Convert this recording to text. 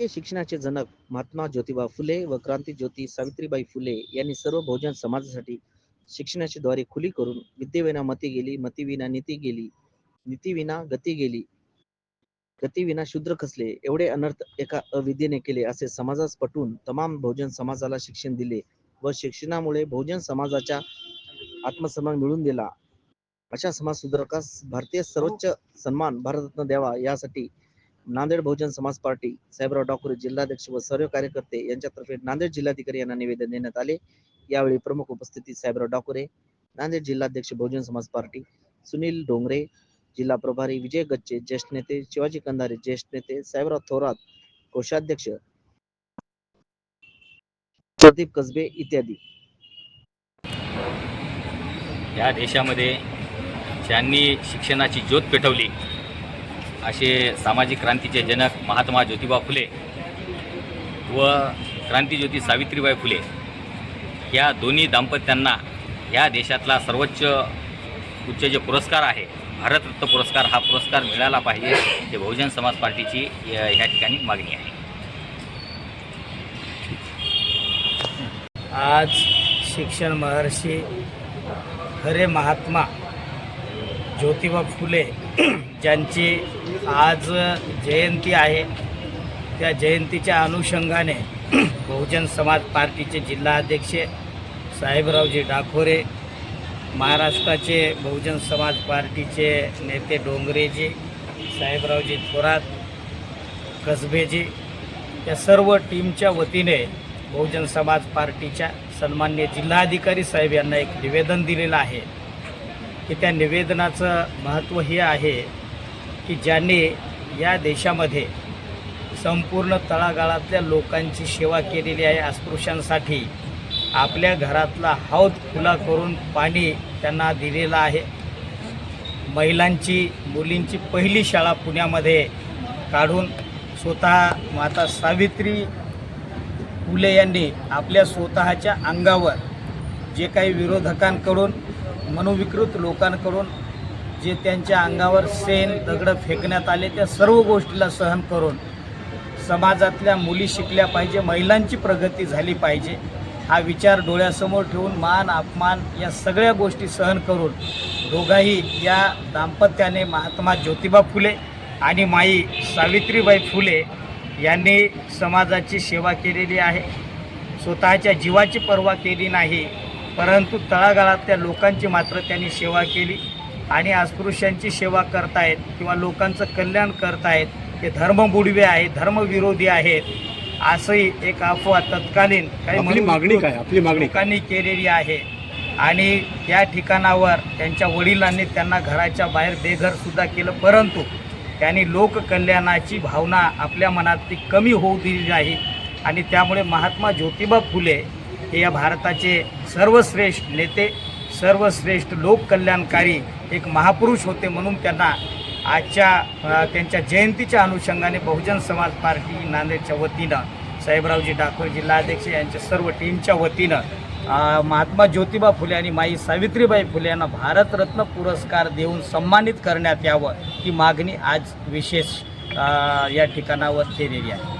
भारतीय शिक्षणाचे जनक महात्मा ज्योतिबा फुले व क्रांती ज्योती सावित्रीबाई फुले यांनी सर्व बहुजन समाजासाठी शिक्षणाची द्वारे खुली करून विद्येविना मती गेली मतीविना नीती गेली नीतीविना गती गेली गतीविना शूद्र खसले एवढे अनर्थ एका अविद्येने केले असे समाजास पटवून तमाम बहुजन समाजाला शिक्षण दिले व शिक्षणामुळे बहुजन समाजाच्या आत्मसन्मान मिळून दिला अशा समाज सुधारकास भारतीय सर्वोच्च सन्मान भारतरत्न द्यावा यासाठी नांदेड बहुजन समाज पार्टी साहेबराव डाकुरे जिल्हाध्यक्ष व सर्व कार्यकर्ते यांच्यातर्फे नांदेड जिल्हाधिकारी यांना निवेदन देण्यात आले. यावेळी प्रमुख उपस्थिती साहेबराव डाकुरे नांदेड जिल्हाध्यक्ष बहुजन समाज पार्टी सुनील डोंगरे जिल्हा प्रभारी विजय गच्चे ज्येष्ठ नेते शिवाजी कंधारे ज्येष्ठ नेते साहेबराव थोरात कोषाध्यक्ष प्रदीप कसबे इत्यादी. या देशामध्ये ज्यांनी शिक्षणाची ज्योत पेटवली असे सामाजिक क्रांतीचे जनक महात्मा ज्योतिबा फुले व क्रांतीज्योती सावित्रीबाई फुले या दोन्ही दाम्पत्यांना या देशातला सर्वोच्च उच्च जे पुरस्कार आहे भारतरत्न पुरस्कार हा पुरस्कार मिळाला पाहिजे हे बहुजन समाज पार्टीची या ठिकाणी मागणी आहे. आज शिक्षण महर्षी हरे महात्मा ज्योतिबा फुले ज्यांची आज जयंती आहे. त्या जयंतीच्या अनुषंगाने बहुजन समाज पार्टीचे जिल्हाध्यक्ष साहेबरावजी डाखोरे महाराष्ट्राचे बहुजन समाज पार्टीचे नेते डोंगरेजी साहेबरावजी थोरात कसबेजी या सर्व टीमच्या वतीने बहुजन समाज पार्टीच्या सन्मान्य जिल्हाधिकारी साहेब यांना एक निवेदन दिलेलं आहे. की त्या निवेदनाचं महत्त्व हे आहे की ज्यांनी या देशामध्ये संपूर्ण तळागाळातल्या लोकांची सेवा केलेली आहे अस्पृश्यांसाठी आपल्या घरातला हौद खुला करून पाणी त्यांना दिलेलं आहे. महिलांची मुलींची पहिली शाळा पुण्यामध्ये काढून स्वतः माता सावित्री फुले यांनी आपल्या स्वतःच्या अंगावर जे काही विरोधकांकडून मनोविकृत लोकांकडून जे त्यांच्या अंगावर सेन दगडं फेकण्यात आले त्या सर्व गोष्टीला सहन करून समाजातल्या मुली शिकल्या पाहिजे महिलांची प्रगती झाली पाहिजे हा विचार डोळ्यासमोर ठेवून मान अपमान या सगळ्या गोष्टी सहन करून दोघाही या दाम्पत्याने महात्मा ज्योतिबा फुले आणि माई सावित्रीबाई फुले यांनी समाजाची सेवा केलेली आहे. स्वतःच्या जीवाची पर्वा केली नाही परंतु तळागाळातल्या लोकांची मात्र त्यांनी सेवा केली. आणि अस्पृश्यांची सेवा करतायत किंवा लोकांचं कल्याण करतायत हे धर्मबुडवे आहेत धर्मविरोधी आहेत असंही एक अफवा तत्कालीन काही मागणी काय? आपली मागणी लोकांनी केलेली आहे. आणि त्या ठिकाणावर त्यांच्या वडिलांनी त्यांना घराच्या बाहेर बेघर सुद्धा केलं परंतु त्यांनी लोककल्याणाची भावना आपल्या मनात ती कमी होऊ दिली नाही. आणि त्यामुळे महात्मा ज्योतिबा फुले हे या भारताचे सर्वश्रेष्ठ नेते सर्वश्रेष्ठ लोककल्याणकारी एक महापुरुष होते म्हणून त्यांना आजच्या त्यांच्या जयंतीच्या अनुषंगाने बहुजन समाज पार्टी नांदेडच्या वतीनं साहेबरावजी डाकोर जिल्हाध्यक्ष यांच्या सर्व टीमच्या वतीनं महात्मा ज्योतिबा फुले आणि माई सावित्रीबाई फुले यांना भारतरत्न पुरस्कार देऊन सन्मानित करण्यात यावं ही मागणी आज विशेष या ठिकाणावर केलेली आहे.